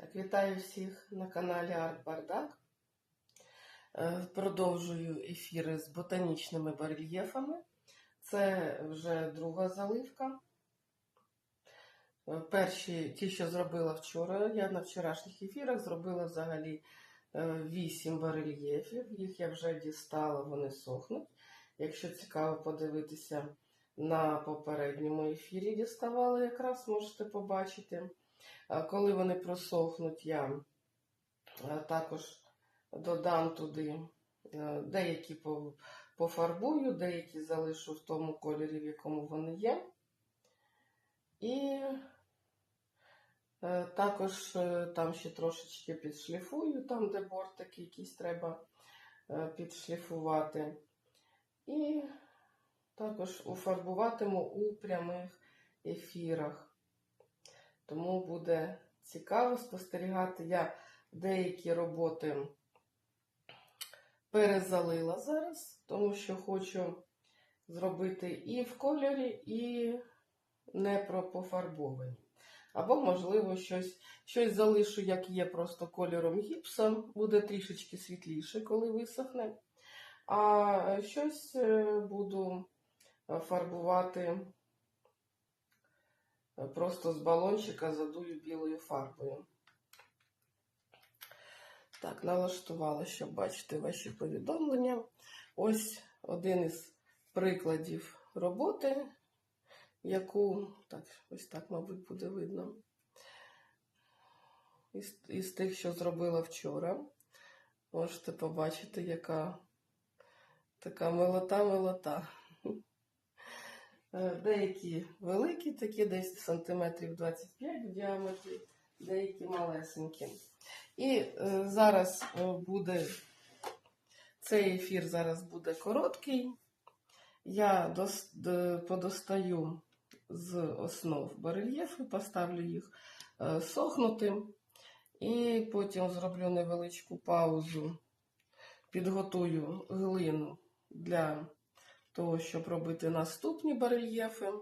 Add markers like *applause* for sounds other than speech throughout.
Так, вітаю всіх на каналі Арт Бардак. Е, Продовжую ефіри з ботанічними барельєфами. Це вже друга заливка. Е, Перші, ті, що зробила вчора, я на вчорашніх ефірах зробила взагалі 8 барельєфів. Їх я вже дістала, вони сохнуть. Якщо цікаво подивитися на попередньому ефірі, діставала якраз, можете побачити. А Коли вони просохнуть, я е, також додам туди е, деякі пофарбую, деякі залишу в тому кольорі, в якому вони є. І е, також е, там ще трошечки підшліфую, там, де бортики якісь треба е, підшліфувати. І також уфарбуватиму у прямих ефірах. Тому буде цікаво спостерігати. Я деякі роботи перезалила зараз, тому що хочу зробити і в кольорі, і не про пофарбовані. Або, можливо, щось, щось залишу, як є, просто кольором гіпсом, буде трішечки світліше, коли висохне. А щось е, буду е, фарбувати Просто з балончика задую білою фарбою. Так, налаштувала, щоб бачити ваші повідомлення. Ось один із прикладів роботи, яку, так, ось так, мабуть, буде видно. Із, із тих, що зробила вчора. Можете побачити, яка така милота-милота. Е, Деякі великі, такі десь сантиметрів 25 в діаметрі, деякі малесенькі. І е, зараз е, буде цей ефір зараз буде короткий. Я подостаю з основ барельєфи, поставлю їх сохнути. І потім зроблю невеличку паузу, підготую глину для того, щоб робити наступні барельєфи.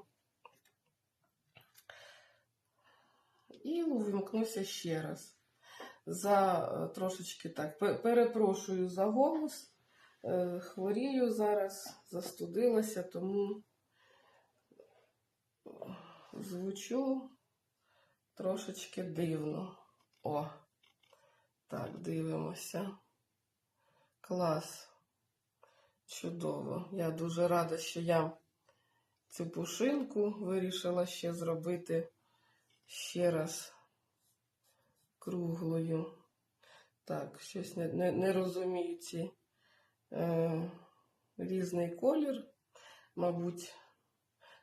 І увімкнуся ще раз. За е, трошечки так, перепрошую за голос. Е, Хворію зараз, застудилася, тому звучу трошечки дивно. О, так, дивимося. Клас. Чудово. Я дуже рада, що я цю пушинку вирішила ще зробити ще раз круглою. Так, щось не, не, не розумію ці е, різний колір. Мабуть,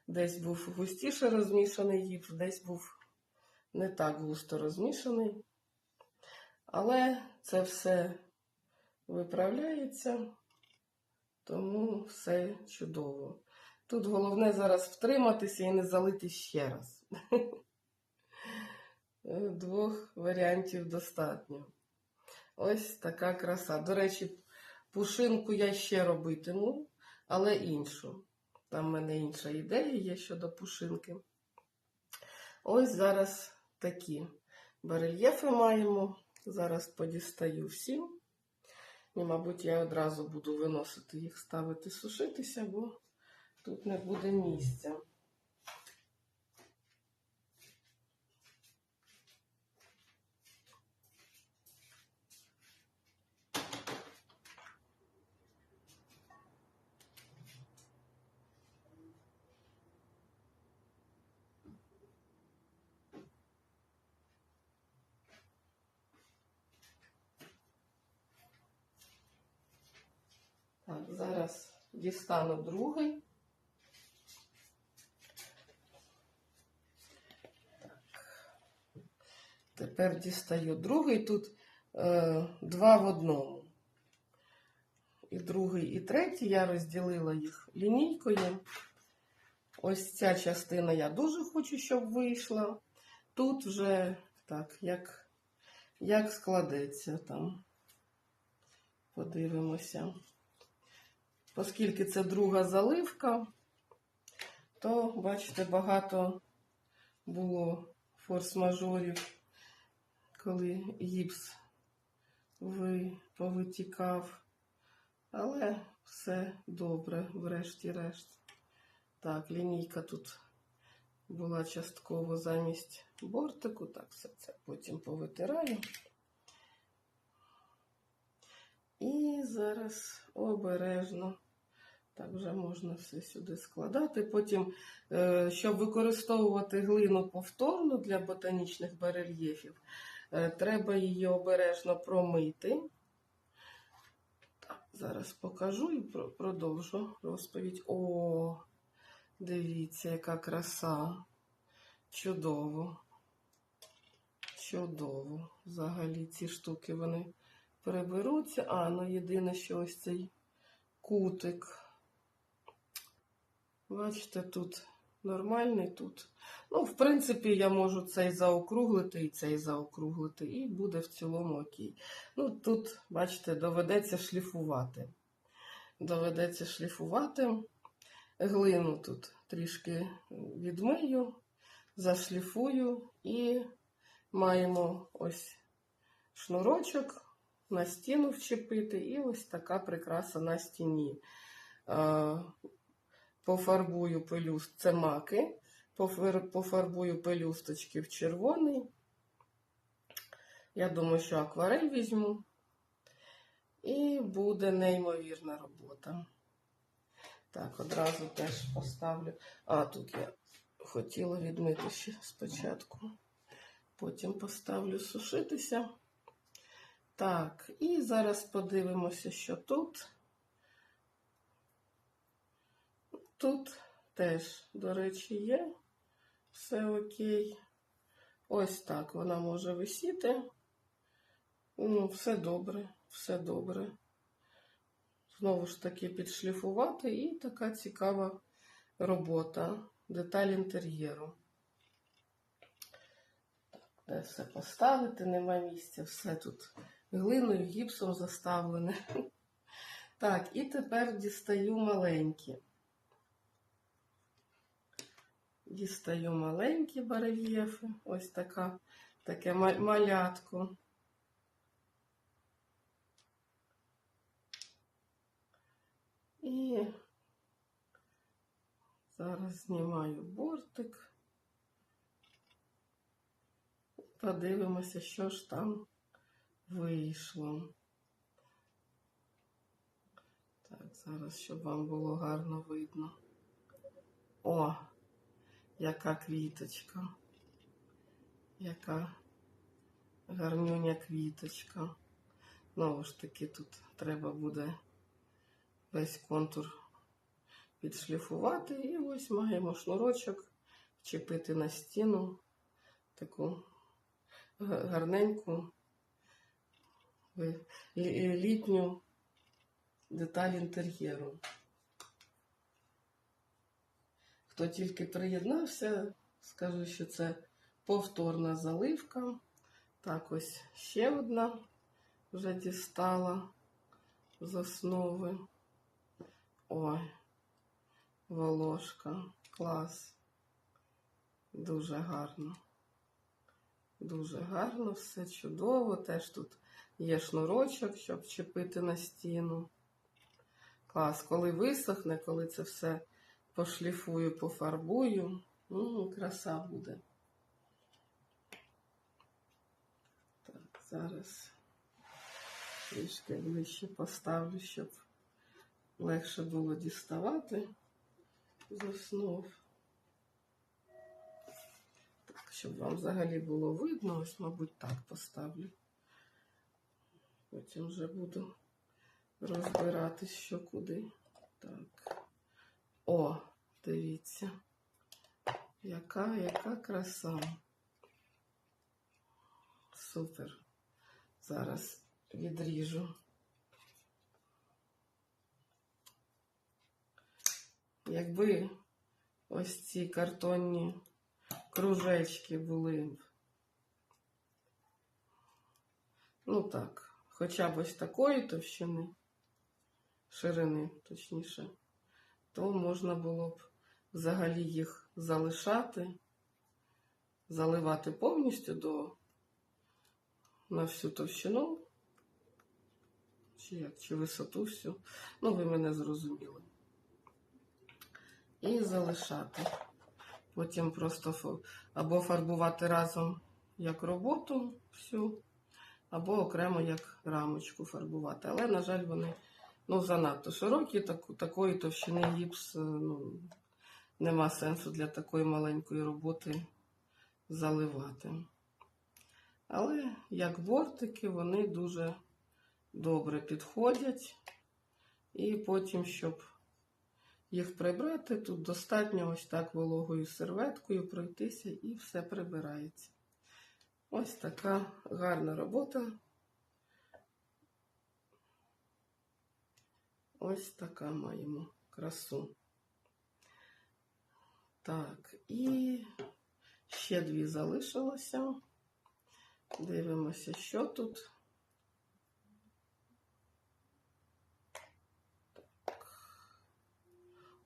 десь був густіше розмішаний гіпс, десь був не так густо розмішаний. Але це все виправляється. Тому все чудово. Тут головне зараз втриматися і не залити ще раз. *laughs* Двох варіантів достатньо. Ось така краса. До речі, пушинку я ще робитиму, але іншу. Там в мене інша ідея є щодо пушинки. Ось зараз такі барельєфи маємо. Зараз подістаю всім. І, мабуть, я одразу буду виносити їх, ставити сушитися, бо тут не буде місця. Так, зараз дістану другий. Тепер дістаю другий. Тут е, два в одному. І другий, і третій. Я розділила їх лінійкою. Ось ця частина я дуже хочу, щоб вийшла. Тут вже так, як, як складеться там. Подивимося. Оскільки це друга заливка, то, бачите, багато було форс-мажорів, коли гіпс повитікав. Але все добре, врешті-решт. Так, лінійка тут була частково замість бортику. Так, все це потім повитираю. І зараз обережно. Так вже можна все сюди складати. Потім, е, щоб використовувати глину повторно для ботанічних барельєфів, е, треба її обережно промити. Зараз покажу і продовжу розповідь. О, дивіться, яка краса. Чудово. Чудово. Взагалі ці штуки вони переберуться. А, ну єдине, що ось цей кутик. Бачите, тут нормальний тут. Ну, в принципі, я можу цей заокруглити і цей заокруглити, і буде в цілому окей. Ну, тут, бачите, доведеться шліфувати. Доведеться шліфувати. Глину тут трішки відмию, зашліфую і маємо ось шнурочок на стіну вчепити, і ось така прикраса на стіні. Пофарбую пелюст, це маки, пофар- пофарбую пелюсточки в червоний. Я думаю, що акварель візьму. І буде неймовірна робота. Так, одразу теж поставлю. А, тут я хотіла відмити ще спочатку. Потім поставлю сушитися. Так, і зараз подивимося, що тут. Тут теж, до речі, є. Все окей. Ось так вона може висіти. Ну, все добре, все добре. Знову ж таки підшліфувати і така цікава робота. Деталь інтер'єру. Де все поставити, нема місця, все тут глиною, гіпсом заставлене. *laughs* Так, і тепер дістаю маленькі. Дістаю маленькі барельєфи. Ось така, таке ма- малятко. І зараз знімаю бортик. Подивимося, що ж там вийшло. Так, зараз, щоб вам було гарно видно. О, яка квіточка. Яка гарнюня квіточка. Знову ж таки, тут треба буде весь контур підшліфувати. І ось маємо шнурочок, вчепити на стіну таку гарненьку літню деталь інтер'єру. Хто тільки приєднався, скажу, що це повторна заливка. Так, ось ще одна вже дістала з основи. Ой, волошка, клас. Дуже гарно. Дуже гарно, все чудово. Теж тут є шнурочок, щоб чіпити на стіну. Клас, коли висохне, коли це все пошліфую, пофарбую, ну, краса буде. Так, зараз трішки ближче поставлю, щоб легше було діставати з основ. Так, щоб вам взагалі було видно, ось, мабуть, так поставлю. Потім вже буду розбиратись, що куди. Так. О, дивіться. Яка, яка краса. Супер. Зараз відріжу. Якби ось ці картонні кружечки були. б, Ну так, хоча б ось такої товщини, ширини, точніше, то можна було б взагалі їх залишати, заливати повністю до на всю товщину. Чи як, чи висоту всю. Ну, ви мене зрозуміли. І залишати. Потім просто або фарбувати разом як роботу всю, або окремо як рамочку фарбувати. Але, на жаль, вони ну, занадто широкі, так, такої товщини гіпс е, ну, нема сенсу для такої маленької роботи заливати. Але як бортики, вони дуже добре підходять. І потім, щоб їх прибрати, тут достатньо ось так вологою серветкою пройтися і все прибирається. Ось така гарна робота. Ось така маємо красу. Так, і ще дві залишилося. Дивимося, що тут. Так.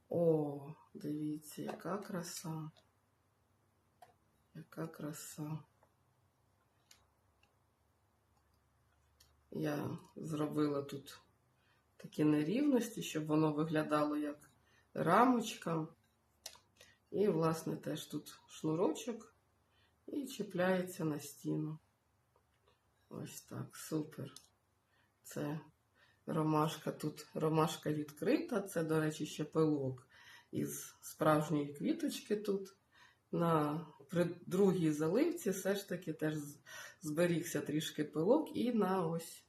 О, дивіться, яка краса. Яка краса. Я зробила тут такі нерівності, щоб воно виглядало як рамочка. І, власне, теж тут шнурочок і чіпляється на стіну. Ось так, супер. Це ромашка тут, ромашка відкрита. Це, до речі, ще пилок із справжньої квіточки тут. На при другій заливці все ж таки теж зберігся трішки пилок, і на ось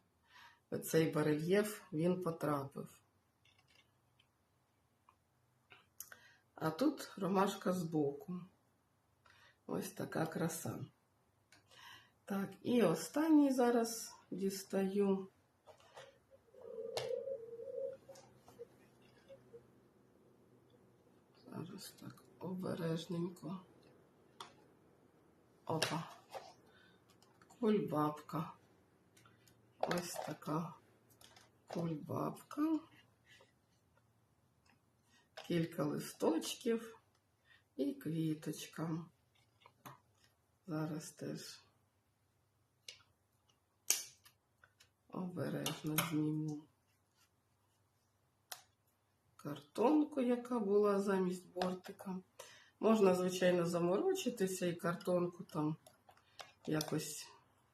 цей барельєф він потрапив. А тут ромашка збоку. Ось така краса. Так, і останній зараз дістаю. Зараз так обережненько. Опа. Кульбабка. Ось така кульбабка. Кілька листочків і квіточка. Зараз теж обережно зніму картонку, яка була замість бортика. Можна, звичайно, заморочитися і картонку там якось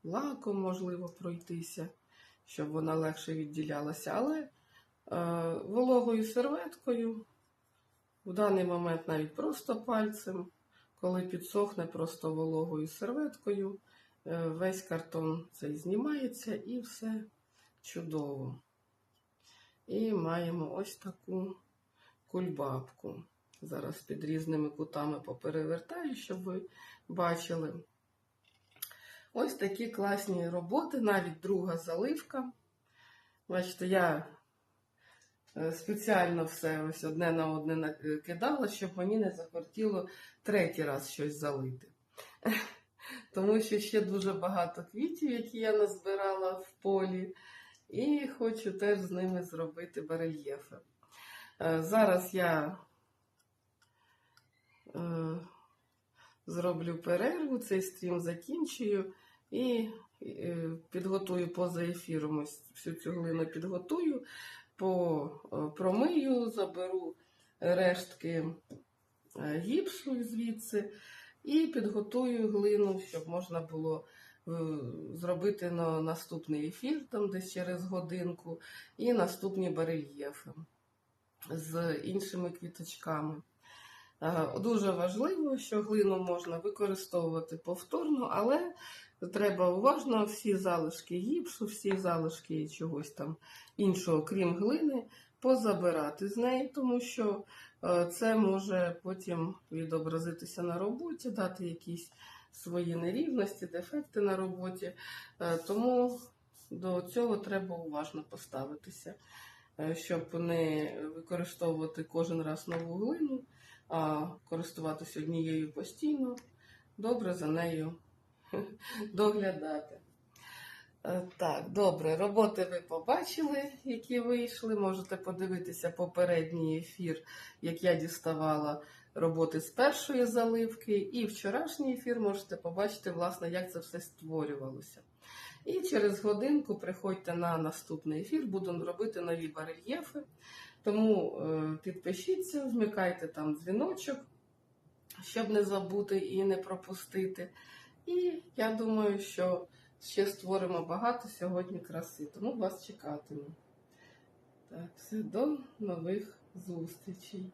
лаком, можливо, пройтися, щоб вона легше відділялася. Але е, вологою серветкою, в даний момент навіть просто пальцем, коли підсохне просто вологою серветкою, е, весь картон цей знімається і все чудово. І маємо ось таку кульбабку. Зараз під різними кутами поперевертаю, щоб ви бачили. Ось такі класні роботи, навіть друга заливка. Бачите, я е, спеціально все ось одне на одне накидала, щоб мені не захотіло третій раз щось залити. *laughs* Тому що ще дуже багато квітів, які я назбирала в полі, і хочу теж з ними зробити барельєфи. Е, Зараз я е, зроблю перерву, цей стрім закінчую і е, підготую поза ефіром ось всю цю глину підготую, е, промию, заберу рештки е, гіпсу звідси і підготую глину, щоб можна було зробити на наступний ефір, там десь через годинку, і наступні барельєфи з іншими квіточками. Дуже важливо, що глину можна використовувати повторно, але треба уважно всі залишки гіпсу, всі залишки чогось там іншого, крім глини, позабирати з неї, тому що е, це може потім відобразитися на роботі, дати якісь свої нерівності, дефекти на роботі. Е, Тому до цього треба уважно поставитися, е, щоб не використовувати кожен раз нову глину а користуватися однією постійно, добре за нею *laughs* доглядати. Е, Так, добре, роботи ви побачили, які вийшли. Можете подивитися попередній ефір, як я діставала роботи з першої заливки. І вчорашній ефір можете побачити, власне, як це все створювалося. І через годинку приходьте на наступний ефір, буду робити нові барельєфи. Тому е, підпишіться, вмикайте там дзвіночок, щоб не забути і не пропустити. І я думаю, що ще створимо багато сьогодні краси, тому вас чекатиму. Так, все, до нових зустрічей.